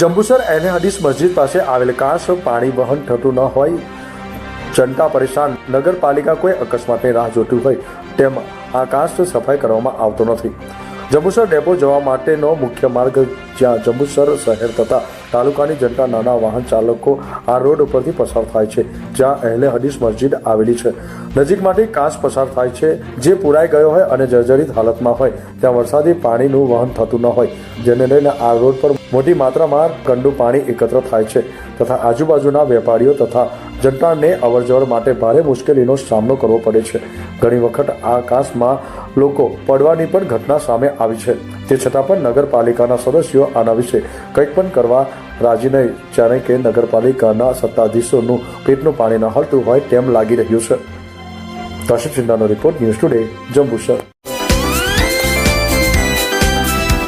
જંબુસર એને હદીસ મસ્જિદ પાસે આવેલ કાશ પાણી વહન થતું ન હોય. જનતા પરેશાન. નગરપાલિકા કોઈ અકસ્માતની રાહ જોતી હોય તેમ આ કાસ્ટ સફાઈ કરવામાં આવતો નથી. જંબુસર ડેપો જવા માટેનો મુખ્ય માર્ગ જ્યાં જંબુસર શહેર તથા તાલુકાની જનતા નાના વાહન ચાલકો આ રોડ ઉપરથી પસાર થાય છે, જ્યાં અહેલે હદીસ મસ્જિદ આવેલી છે. નજીકમાંથી કાચ પસાર થાય છે, જે પુરાઈ ગયો હોય અને જર્જરિત હાલતમાં હોય, ત્યાં વરસાદી પાણીનું વહન થતું ન હોય, જેને લઈને આ રોડ પર મોટી માત્રામાં ગંડુ પાણી એકત્ર થાય છે, તથા આજુબાજુના વેપારીઓ તથા જનતાને અવરજવર માટે ભારે મુશ્કેલીનો સામનો કરવો પડે છે. ઘણી વખત આ કાચમાં લોકો પડવાની પણ ઘટના સામે આવી છે. તે છતાં પણ નગરપાલિકાના સદસ્યો આના વિશે કંઈક પણ કરવા રાજી નહીં. જ્યારે કે નગરપાલિકાના સત્તાધીશોનું પેટનું પાણી ન હલતું હોય તેમ લાગી રહ્યું છે. કશિપ ચિંતાનો રિપોર્ટ ન્યૂઝ ટુડે, જંબુસર.